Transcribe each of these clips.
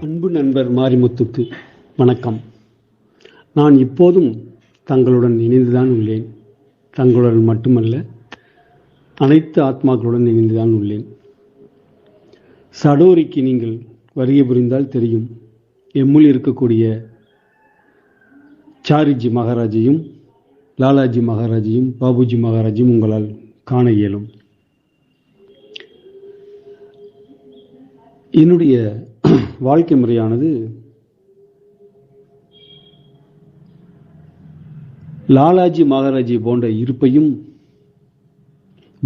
அன்பு நண்பர் மாரிமுத்துக்கு வணக்கம். நான் இப்போதும் தங்களுடன் இணைந்துதான் உள்ளேன். தங்களுடன் மட்டுமல்ல அனைத்து ஆத்மாக்களுடன் இணைந்துதான் உள்ளேன். சடோரிக்கு நீங்கள் வருகை புரிந்தால் தெரியும் எம்முள் இருக்கக்கூடிய சாரிஜி மகாராஜையும் லாலாஜி மகாராஜையும் பாபுஜி மகாராஜையும் உங்களால் காண இயலும். என்னுடைய வாழ்க்கை முறையானது லாலாஜி மகாராஜி போன்ற இருப்பையும்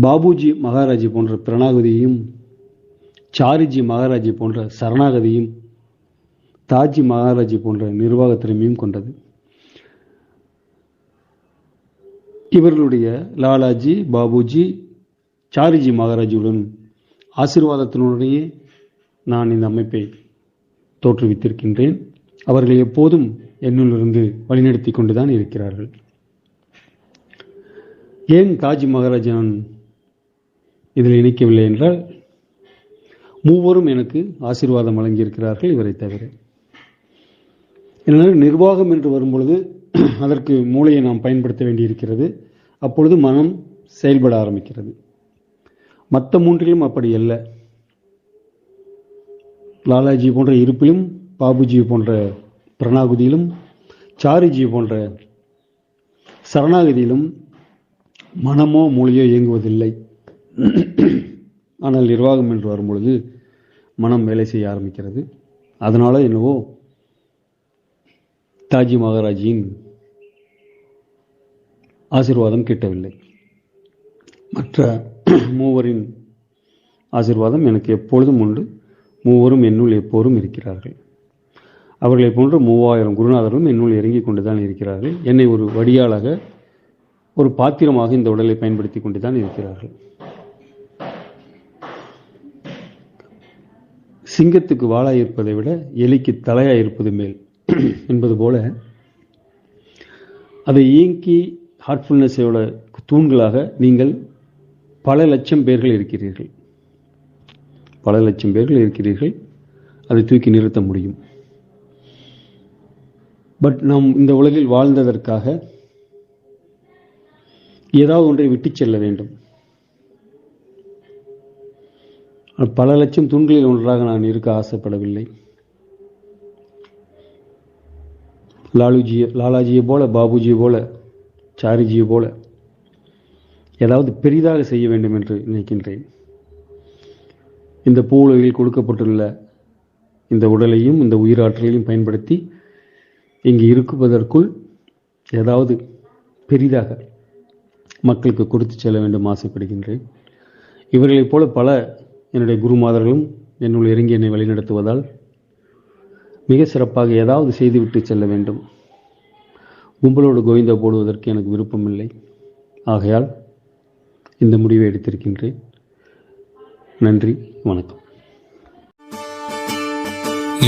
பாபுஜி மகாராஜி போன்ற பிரணாகதியையும் சாரிஜி மகாராஜி போன்ற சரணாகதியும் தாஜி மகாராஜி போன்ற நிர்வாக திறமையும் கொண்டது. இவர்களுடைய லாலாஜி பாபுஜி சாரிஜி மகாராஜியுடன் ஆசீர்வாதத்தினுடனேயே நான் இந்த அமைப்பை தோற்றுவித்திருக்கின்றேன். அவர்கள் எப்போதும் என்னுள்ளிருந்து வழிநடத்தி கொண்டுதான் இருக்கிறார்கள். ஏன் காஜி மகாராஜ் நான் இதில் இணைக்கவில்லை என்றால் மூவரும் எனக்கு ஆசீர்வாதம் வழங்கியிருக்கிறார்கள் இவரை தவிர. எனவே நிர்வாகம் என்று வரும்பொழுது அதற்கு மூளையை நாம் பயன்படுத்த வேண்டியிருக்கிறது. அப்பொழுது மனம் செயல்பட ஆரம்பிக்கிறது. மற்ற மூன்றிலும் அப்படி அல்ல. லாலாஜி போன்ற இருப்பிலும் பாபுஜி போன்ற பிரணாகுதியிலும் சாரிஜி போன்ற சரணாகதியிலும் மனமோ மூளையோ இயங்குவதில்லை. ஆனால் நிர்வாகம் என்று வரும்பொழுது மனம் வேலை செய்ய ஆரம்பிக்கிறது. அதனால என்னவோ தாஜி மகாராஜியின் ஆசிர்வாதம் கிட்டவில்லை. மற்ற மூவரின் ஆசிர்வாதம் எனக்கு எப்பொழுதும் உண்டு. மூவரும் என்னுள் எப்போரும் இருக்கிறார்கள். அவர்களைப் போன்ற மூவாயிரம் குருநாதர்களும் என்னுள் இறங்கிக் கொண்டுதான் இருக்கிறார்கள். என்னை ஒரு வடியாளாக ஒரு பாத்திரமாக இந்த உடலை பயன்படுத்தி கொண்டுதான் இருக்கிறார்கள். சிங்கத்துக்கு வாளாய் இருப்பதை விட எலிக்கு தலையாய் இருப்பது மேல் என்பது போல அதை இயங்கி ஹார்ட்ஃபுல்னஸோட தூண்களாக நீங்கள் பல லட்சம் பேர்கள் இருக்கிறீர்கள். பல லட்சம் பேர்கள் இருக்கிறீர்கள் அதை தூக்கி நிறுத்த முடியும். பட் நாம் இந்த உலகில் வாழ்ந்ததற்காக ஏதாவது ஒன்றை விட்டுச் செல்ல வேண்டும். பல லட்சம் தூண்களில் ஒன்றாக நான் இருக்க ஆசைப்படவில்லை. லாலுஜி லாலாஜியை போல பாபுஜியை போல சாரிஜியை போல ஏதாவது பெரிதாக செய்ய வேண்டும் என்று நினைக்கின்றேன். இந்த பூவுலகில் கொடுக்கப்பட்டுள்ள இந்த உடலையும் இந்த உயிராற்றலையும் பயன்படுத்தி இங்கு இருக்குவதற்குள் ஏதாவது பெரிதாக மக்களுக்கு கொடுத்து செல்ல வேண்டும் ஆசைப்படுகின்றேன். இவர்களைப் போல பல என்னுடைய குருமாதர்களும் என்னுள் இறங்கி என்னை வழிநடத்துவதால் மிக சிறப்பாக ஏதாவது செய்துவிட்டு செல்ல வேண்டும். கும்பலோடு கோவிந்தா போடுவதற்கு எனக்கு விருப்பமில்லை. ஆகையால் இந்த முடிவை எடுத்திருக்கின்றேன். நன்றி வணக்கம்.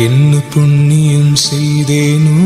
என்ன புண்ணியம் செய்தேனோ